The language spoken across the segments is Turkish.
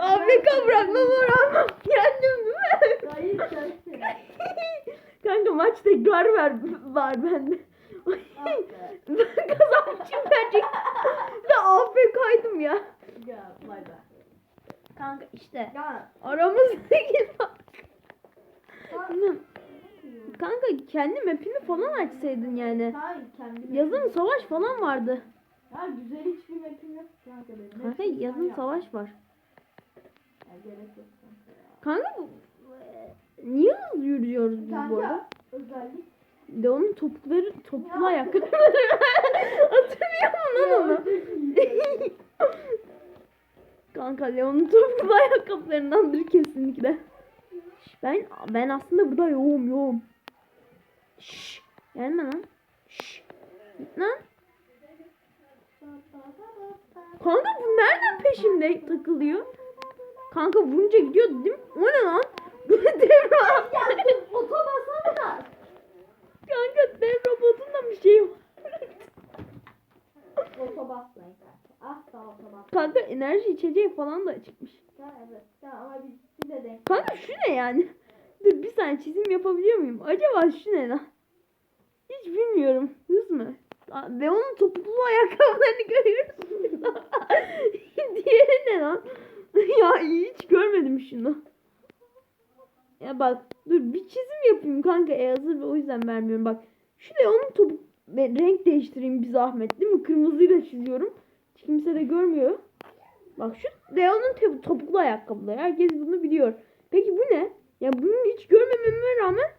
AFK bırakmam oran. Yendim değil mi? Hayır sensin. Kanka maç tekrar ver, var bende. ben kazanmışım gerçekten. Ve AFK'ydım ya. Ya bay bay. Kanka işte Ya. aramızdaki fark. Kanka kendi mapini falan açsaydın yani. Hayır kendim. Yazın savaş falan vardı. Ya güzel hiçbir mapim yok kanka benim. Kanka Hepsini sen yazın yap. savaş var. Ya gerek yok kanka ya. Kanka bu niye hızlı yürüyoruz biz bu arada? Kanka özellik. Leon'un topukları topuklu Ya. ayakkabıları. Hatırlıyor musun lan onu? Kanka Leon'un topuklu ayakkabılarındandır kesinlikle. Ben ben aslında burada yoğum yoğum. Şşş. Gelme lan. Git Lan. Kanka bu nereden peşimde takılıyor? Kanka vurunca gidiyordu değil mi? O ne lan? dev robot. Ya otobasana da. Kanka dev robotun bir şey var. Otobaslayın kanka. Asla. Kanka enerji içeceği falan da çıkmış. Evet. Ya ama biz denk. Kanka şu ne yani? Dur bir saniye çizim yapabiliyor muyum? Acaba şu ne lan? Hiç bilmiyorum. Hız mı? Aa, Leon'un topuklu ayakkabılarını görüyorsun. Diğeri ne lan? ya hiç görmedim şunu. Ya bak dur bir çizim yapayım kanka. E hazır o yüzden vermiyorum. Bak şu Leon'un topuk ve renk değiştireyim bir zahmet değil mi? Kırmızıyla çiziyorum. Hiç kimse de görmüyor. Bak şu Leon'un topuklu ayakkabıları. Herkes bunu biliyor. Peki bu ne? Ya bunu hiç görmememe rağmen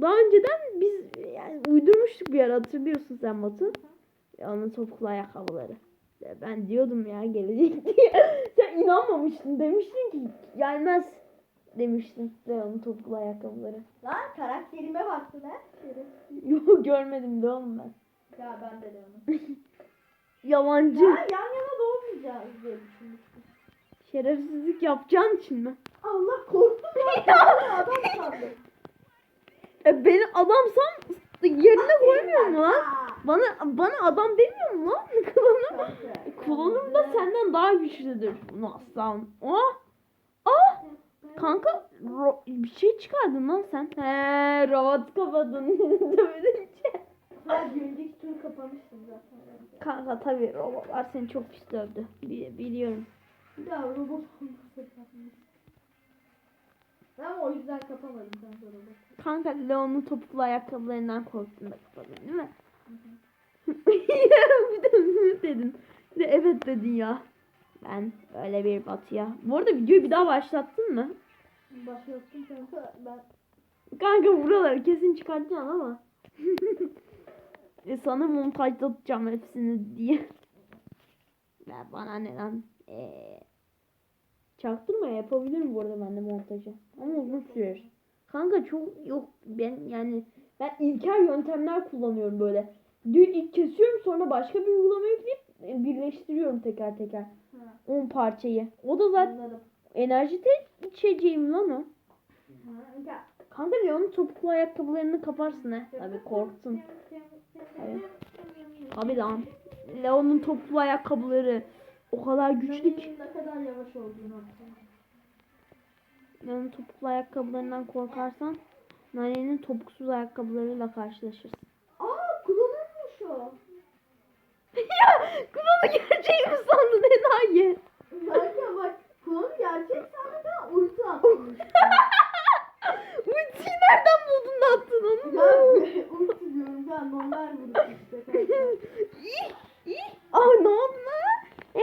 daha önceden biz yani uydurmuştuk bir ara hatırlıyorsun sen Batu. Leon'un topuklu ayakkabıları. Ya ben diyordum ya gelecek diye. sen inanmamıştın demiştin ki gelmez demiştin Leon'un topuklu ayakkabıları. Lan karakterime baktın ha. Yok görmedim de oğlum ben. Ya ben de de onu. Yalancı. Ya yan yana doğmayacağız diye düşünmüştüm. Şerefsizlik yapacağın için mi? Allah korktum ya. Adam sandım. E beni adamsam yerine koymuyor mu lan? Bana bana adam demiyor mu lan? Kullanım. Kullanım da senden daha güçlüdür. Nasıl? Oh! Ah! Kanka bir şey çıkardın lan sen. He robot kapadın. Bir önceki turu kapamıştım zaten. Kanka tabii robotlar seni çok pis dövdü. Bi- biliyorum. Ya robot Ben o yüzden kapamadım kanka robotu. Kanka Leon'un topuklu ayakkabılarından korktun da kapadın değil mi? bir de hı dedin. Bir de evet dedin ya. Ben öyle bir batıya. Bu arada videoyu bir daha başlattın mı? Başlattım kanka ben. Kanka buraları kesin çıkartacaksın ama. e sana montajda tutacağım hepsini diye. Ya bana ne lan? Ee, çaktırma yapabilirim bu arada ben de montajı. Ama uzun sürer. Kanka çok yok ben yani ben ilkel yöntemler kullanıyorum böyle. İlk kesiyorum sonra başka bir uygulama yükleyip e, birleştiriyorum teker teker. Ha, 10 parçayı. O da zaten anladım. enerji de içeceğim lan o. Ha, ya. Kanka Leon'un topuklu ayakkabılarını kaparsın he. Tabii korktun. Evet. Tabii lan. Leon'un topuklu ayakkabıları o kadar güçlü ki. Ne kadar yavaş olduğunu. Leon'un topuklu ayakkabılarından korkarsan Nane'nin topuksuz ayakkabılarıyla karşılaşırsın. Aa kullanılmış o. ya kulağını gerçeği mi sandın enayi? Kanka bak konu gerçek sandık ama ulti atmış. Ultiyi nereden buldun da attın onu? ya ulti diyorum ben normal vuruşum işte kanka. İyi, iyi. Aa ne oldu lan? E?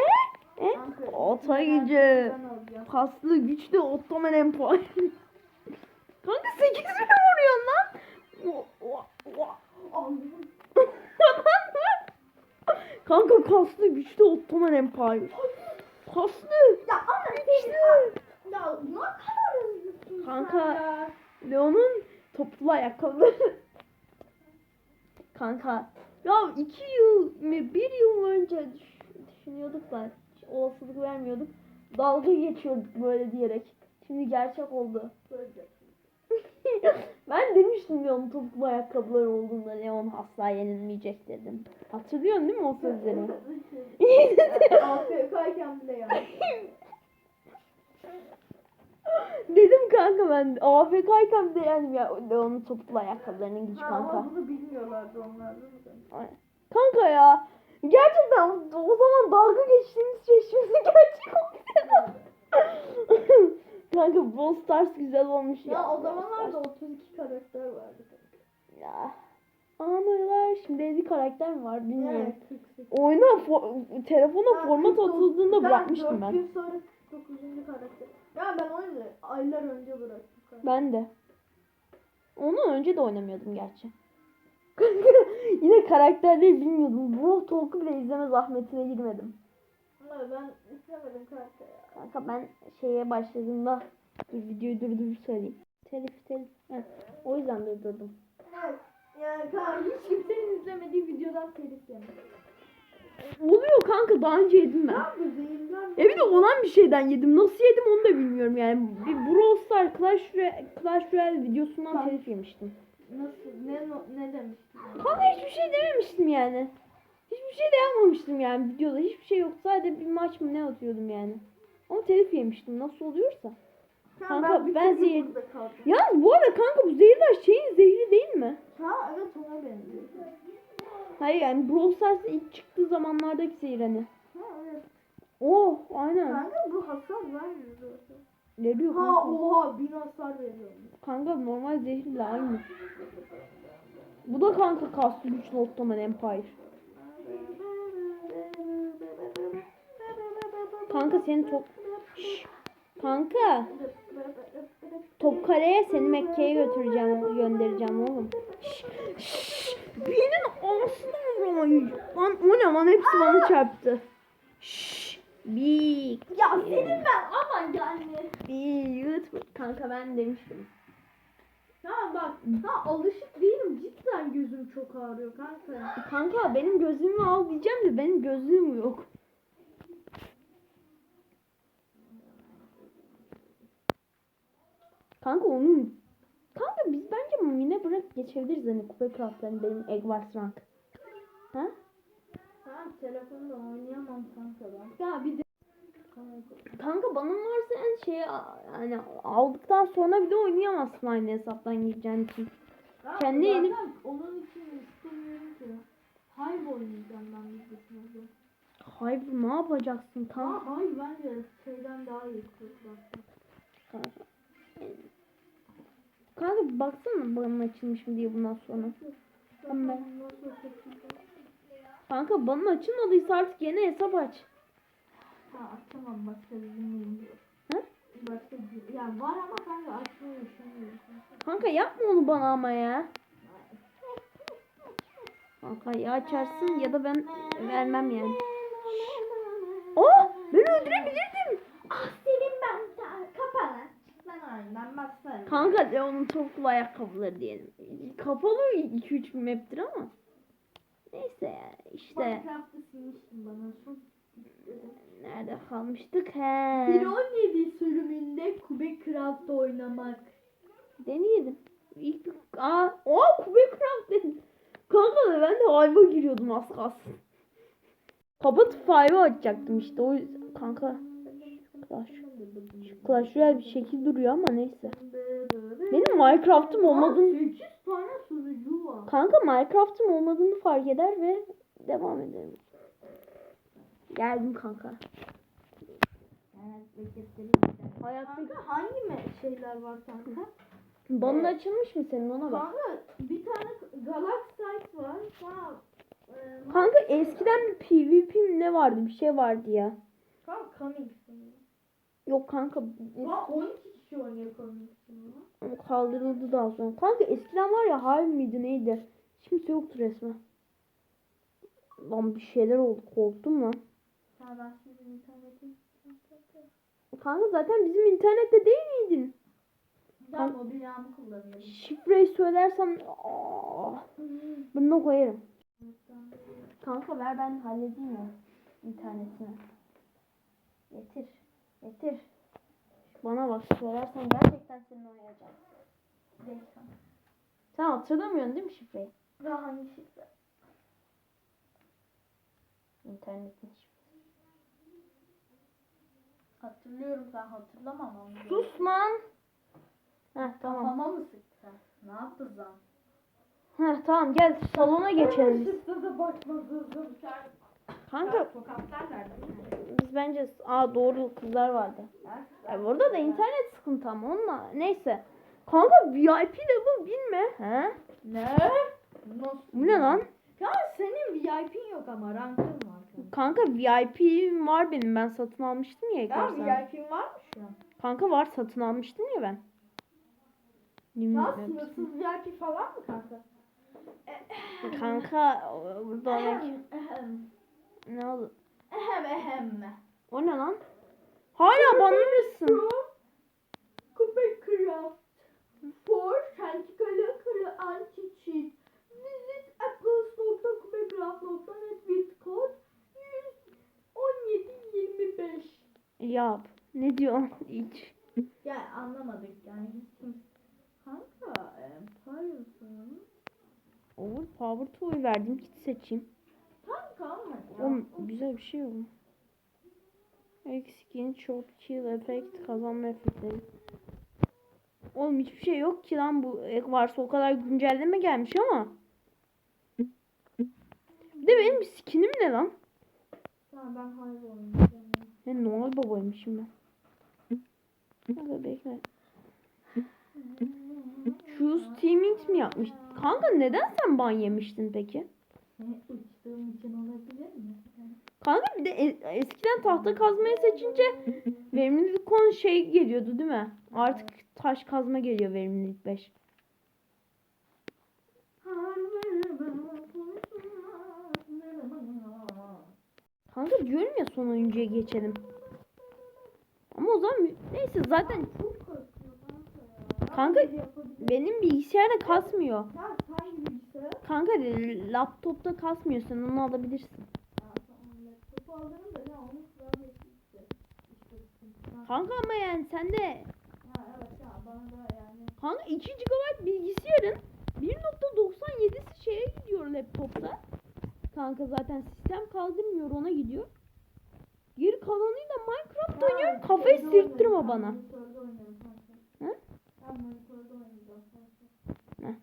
E? Kanka, Ata ultiyi gücü. ben alacağım. Kaslı, güçlü, Ottoman Empire. Kanka 8 mi vuruyorsun lan? Kanka kaslı, güçlü, Ottoman Empire. Kaslı. Ya ama Güçlü. ya ne kadar hızlısın Kanka. Leon'un toplu ayakkabıları. Kanka. Ya iki yıl mı bir yıl önce düş- düşünüyorduk da olasılık vermiyorduk. Dalga geçiyorduk böyle diyerek. Şimdi gerçek oldu. Ben demiştim Leon'un topuklu ayakkabıları olduğunda Leon asla yenilmeyecek dedim. Hatırlıyorsun değil mi o sözleri? AFK AFK'yken bile yani. Dedim kanka ben AFK'yken de yani ya onun topuklu ayakkabılarının Ha, kanka. ama bunu bilmiyorlardı onlar değil mi? Ay, Kanka ya. Gerçekten o zaman dalga geçtiğimiz şey şimdi gerçek oldu. kanka Brawl Stars güzel olmuş ya. Ya o zamanlarda Stars. 32 karakter vardı. Ya. Anılar şimdi 50 karakter mi var bilmiyorum. Evet 48. Oyuna fo- telefona Ha, format 49. atıldığında bırakmıştım ben. gün sonra 49. karakter. Ya ben oyunu aylar önce bıraktım. kanka. Ben de. Ondan önce de oynamıyordum gerçi. Yine karakterleri bilmiyordum. Brawl Talk'u bile izleme zahmetine girmedim. Ama ben istemedim karakter ya. Kanka ben şeye başladığımda dur videoyu durdurup söyleyeyim. Telif telif. Heh, o yüzden durdurdum. Yani kanka hiç kimsenin izlemediği videodan telif yemek. Oluyor kanka daha önce yedim ben. Ya bir de olan bir şeyden yedim. Nasıl yedim onu da bilmiyorum yani. Bir Brawl Stars Clash Royale, Clash Royale videosundan Kanka. telif yemiştim. Nasıl? Ne, ne demiştin? Kanka hiçbir şey dememiştim yani. Hiçbir şey de yapmamıştım yani videoda. Hiçbir şey yok. Sadece bir maç mı ne atıyordum yani. Ama telif yemiştim. Nasıl oluyorsa. Kanka, bir ben tek zehir-. Yalnız bu arada kanka bu zehirler şeyin zehri değil mi? Ha evet ona benziyor. Hayır yani Brawl Stars ilk çıktığı zamanlardaki zehir hani. Ha evet. Oh aynen. Kanka bu hasar vermiyor zaten. Veriyor Ha kanka. oha bin hasar veriyor. Kanka normal zehirle aynı. Bu da kanka kastı güçlü Ottoman Empire. Kanka seni top... Şşş. Kanka top kaleye seni Mekke'ye götüreceğim, göndereceğim oğlum. Şşş. Şşş. Birinin anasını vuramayın. Lan o ne lan hepsi bana çarptı. Şşş. Big. Ya senin ben aman yani. Bir. Kanka ben demiştim. Ha bak ha alışık değilim cidden gözüm çok ağrıyor kanka. Kanka benim gözlüğümü al diyeceğim de benim gözlüğüm yok. Kanka onun Kanka biz bence yine bırak geçebiliriz hani kupa craftlarını benim Eggwars rank. Ha? Ha telefonda oynayamam kanka ben. Ya bir de Kanka bana varsa en şey yani aldıktan sonra bir de oynayamazsın aynı hesaptan gireceğin için. Ha, Kendi yeni- onun için istemiyorum ki. Hive oynayacağım ben videosunda. Hayır ne yapacaksın kanka? Ha Hive bence şeyden daha iyi. Kanka. Kanka baksana bana açılmış mı diye bundan sonra. Ama- Kanka bana açılmadıysa artık yeni hesap aç. Ha açamam başka bizim yok. Hı? Başka bir yani var ama kanka düşünmüyorum. Kanka yapma onu bana ama ya. Kanka ya açarsın ya da ben vermem yani. Oh ben öldürebilirdim. Ah senin ben kapana. Ben oyundan başlarım. Kanka Leon'un topuklu ayakkabıları diyelim. Kapalı 2-3 map'tir ama. Neyse ya işte. Minecraft'ı bana son. Nerede kalmıştık? He. 1.17 sürümünde Kube Craft oynamak. Deneyelim. İlk. Aa, o Kube Craft dedim. Kanka da ben de ayva giriyordum az kalsın. Kapatıp five'ı açacaktım işte o yüzden. Kanka Clash, şu Clash Royale bir şekil duruyor ama neyse. Benim Minecraft'ım olmadığını... 8 tane sunucu. Kanka Minecraft'ım olmadığını fark eder ve devam ederim. Geldim kanka. Hayatta Kanka hangi me- şeyler var kanka? Bana açılmış mı senin ona bak. Kanka bir tane Galaxite var. Ha, e, Kanka eskiden bir PvP mi ne vardı bir şey vardı ya. kanka Coming. Yok kanka Ha 12 kişi oynuyor Coming kaldırıldı daha sonra. Kanka eskiden var ya Hive miydi neydi? Kimse yoktu resmen. Lan bir şeyler oldu korktum lan. Kanka zaten bizim internette değil miydin? Ben mobilyamı kullanıyorum. Şifreyi söylersem bunu koyarım. Kanka ver ben halledeyim ya internetini. Getir. Getir. Bana bak söylersen gerçekten seninle oynayacağım. Kanka. Sen hatırlamıyorsun değil mi şifreyi? Daha hangi şifre? İnternetin şifresi. hatırlıyorum sen hatırlamam onu. Sus lan. Heh tamam. Kafama mı sıktın? Ne yaptın lan? Heh tamam gel salona geçelim. biz. Çıktı da bakmadın. Kanka Sokaklar nerede? biz bence aa doğru kızlar vardı. Ya burada da internet sıkıntı ama onunla neyse. Kanka VIP level bilme. He? Ne? Nasıl? Bu ne lan? Ya senin VIP'in yok ama rankın var. senin. Kanka VIP var benim ben satın almıştım ya Ya VIP'in var mı şu an? Kanka var satın almıştım ya ben. Ya sınırsız VIP falan mı kanka? Kanka burada ehem. ne oldu? Ehem ehem. O ne lan? Hala banlanırsın. Coupe Craft. For Tentacle Kara Anti-Cheat. Visit apples.coupecraft.net with code 11725. Yap. Ne diyorsun? Hiç. Yani anlamadık yani. Kanka e, Empire Over power toy verdim. Git seçeyim. Kanka ama ya. Oğlum güzel bir şey yok. mu? Skin, short kill effect, kazanma efektleri. Oğlum hiçbir şey yok ki lan bu ek varsa o kadar güncelleme gelmiş ama. Bir de benim skinim ne lan? Tamam ben hayır oynayacağım. Ben Noel babaymışım ben. Hadi bekle. Şu steaming mi yapmış? Kanka neden sen ban yemiştin peki? Uçtuğum için olabilir mi? Kanka bir de e- eskiden tahta kazmayı seçince verimlilik konu şey geliyordu değil mi? Artık taş kazma geliyor verimlilik 5. Kanka diyorum ya son oyuncuya geçelim. Ama o zaman neyse zaten kanka benim bilgisayarda kasmıyor. Kanka laptopta kasmıyor sen onu alabilirsin. Alırım da ne onun klavyesi işte. Kanka ama yani sen de Ha evet ya bana da yani. kanka 2 GB bilgisayarın 1.97'si şeye gidiyor laptopta. Kanka zaten sistem kaldırmıyor ona gidiyor. Geri kalanıyla Minecraft oynuyorum kafayı şeyde sirttirme bana. Monitörde kanka. Hı? Ben monitörde oynayacağım kanka. Ne?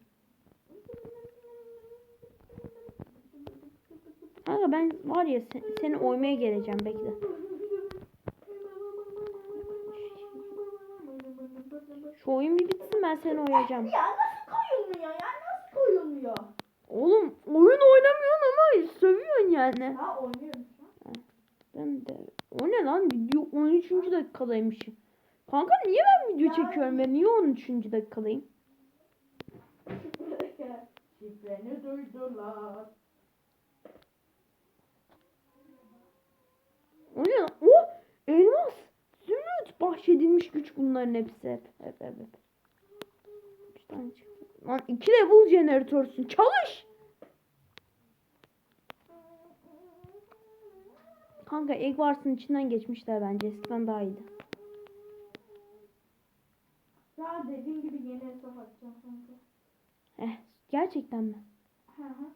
Kanka ben var ya sen, seni oymaya geleceğim bekle. Şu oyun bir bitsin ben seni oyacağım. Ya nasıl koyulmuyor ya? Nasıl koyulmuyor? Oğlum oyun oynamıyorsun ama sövüyorsun yani. Ha oynuyorum. Ben de o ne lan video 13. dakikadaymışım. Kanka niye ben video Ya- çekiyorum ve niye 13. dakikadayım? Şifreni duydular. O ne? Oh! Elmas! Zümrüt! Bahşedilmiş güç bunların hepsi hep. Hep hep. Üç tane çıktı. Lan iki level jeneratörsün. Çalış! Kanka Egg Wars'ın içinden geçmişler bence. Eskiden daha iyiydi. Ya dediğim gibi yeni hesap açacağım kanka. Eh, gerçekten mi? Hı hı.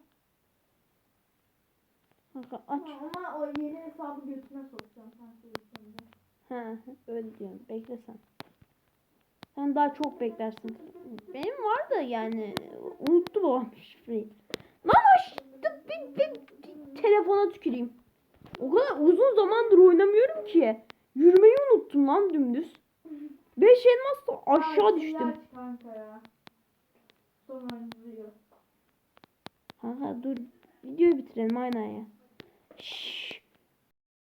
Kanka aç. Ama o yeni hesabı götüne sokacağım şimdi. He, öyle diyorum. Bekle sen. Sen daha çok beklersin. Benim var da yani unuttu babam şifreyi. Lan aç bir, bir, telefona tüküreyim. O kadar uzun zamandır oynamıyorum ki. Yürümeyi unuttum lan dümdüz. Beş elmas da aşağı düştüm. kanka dur videoyu bitirelim aynen ya. Shh.